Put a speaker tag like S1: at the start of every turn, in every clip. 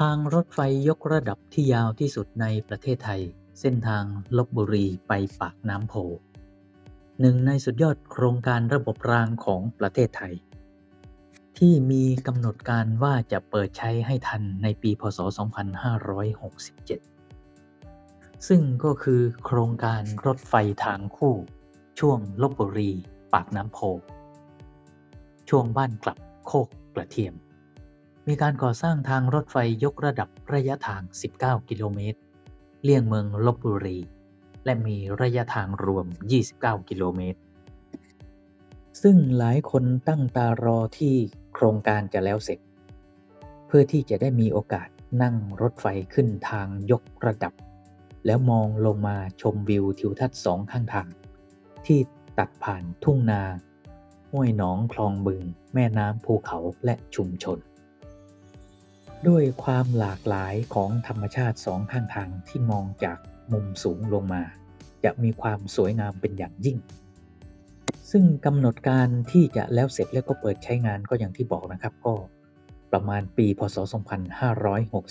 S1: ทางรถไฟยกระดับที่ยาวที่สุดในประเทศไทย เส้นทางลบบุรีไปปากน้ำโพ หนึ่งในสุดยอดโครงการระบบรางของประเทศไทย ที่มีกำหนดการว่าจะเปิดใช้ให้ทันในปี พศ 2567 ซึ่งก็คือโครงการรถไฟทางคู่ ช่วงลบบุรี ปากน้ำโพ ช่วงบ้านกลับโคกกระเทียม มีการก่อสร้างทางรถไฟยกระดับระยะทาง 19 กิโลเมตร เลี่ยงเมืองลบบุรี และมีระยะทางรวม 29 กิโลเมตร ซึ่งหลายคนตั้งตารอที่โครงการจะแล้วเสร็จ เพื่อที่จะได้มีโอกาสนั่งรถไฟขึ้นทางยกระดับ แล้วมองลงมาชมวิวทิวทัศน์สองข้างทาง ที่ตัดผ่านทุ่งนาห้วยหนองคลองบึง แม่น้ำภูเขาและชุมชน ด้วยความหลากหลายของธรรมชาติสองข้างทางที่มองจากมุมสูงลงมา จะมีความสวยงามเป็นอย่างยิ่ง ซึ่งกำหนดการที่จะแล้วเสร็จแล้วก็เปิดใช้งานก็อย่างที่บอกนะครับก็ประมาณปีพศ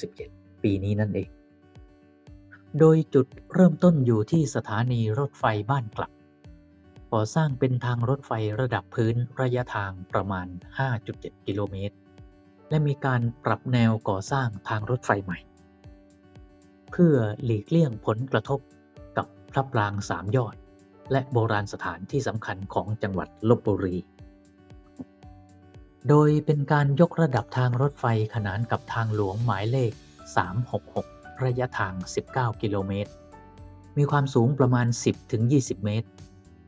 S1: 2567 ปีนี้นั่นเอง โดยจุดเริ่มต้นอยู่ที่สถานีรถไฟบ้านกลับ ก่อสร้างเป็นทางรถไฟระดับพื้นระยะทางประมาณ 5.7 กิโลเมตร และมีการปรับแนวก่อสร้างทางรถไฟใหม่ เพื่อหลีกเลี่ยงผลกระทบกับพระปรางสามยอด และโบราณสถานที่สำคัญของจังหวัดลบบุรี โดยเป็นการยกระดับทางรถไฟขนานกับทางหลวงหมายเลข 366 ระยะทาง 19 กิโลเมตร มีความสูงประมาณ 10-20 เมตร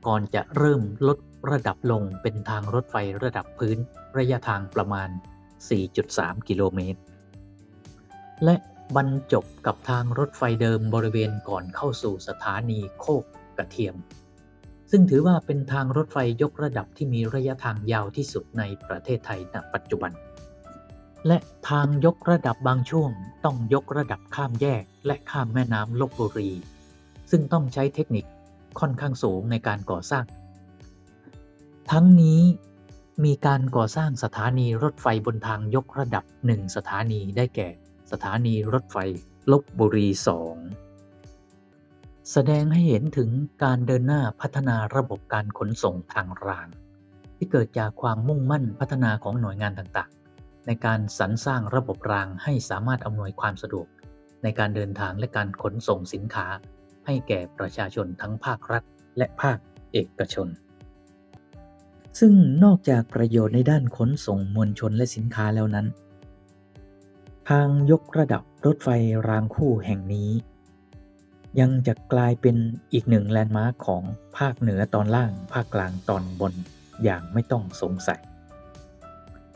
S1: ก่อนจะเริ่มลดระดับลงเป็นทางรถไฟระดับพื้นระยะทางประมาณ 4.3 กิโลเมตร และบรรจบกับทางรถไฟเดิมบริเวณก่อนเข้าสู่สถานีโคกกระเทียม ซึ่งถือว่าเป็นทางรถไฟยกระดับที่มีระยะทางยาวที่สุดในประเทศไทยณปัจจุบัน และทางยกระดับบางช่วงต้องยกระดับข้ามแยกและข้ามแม่น้ำลบบุรี ซึ่งต้องใช้เทคนิคค่อนข้างสูงในการก่อสร้าง ทั้งนี้ มีการก่อสร้างสถานีรถไฟบนทางยกระดับหนึ่งสถานีได้แก่ สถานีรถไฟลบบุรี2แสดงให้เห็นถึงการเดินหน้าพัฒนาระบบการขนส่งทางราง ที่เกิดจากความมุ่งมั่นพัฒนาของหน่วยงานต่างๆ ในการสรรสร้างระบบรางให้สามารถอำนวยความสะดวก ในการเดินทางและการขนส่งสินค้า ให้แก่ประชาชนทั้งภาครัฐและภาคเอกชน ซึ่งนอกจากประโยชน์ในด้านขนส่งมวลชนและสินค้าแล้วนั้น ทางยกระดับรถไฟรางคู่แห่งนี้ ยังจะกลายเป็นอีกหนึ่งแลนด์มาร์คของภาคเหนือตอนล่าง ภาคกลางตอนบนอย่างไม่ต้องสงสัย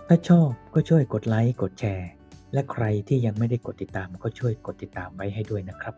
S1: ถ้าชอบก็ช่วยกดไลค์กดแชร์ และใครที่ยังไม่ได้กดติดตามก็ช่วยกดติดตามไว้ให้ด้วยนะครับ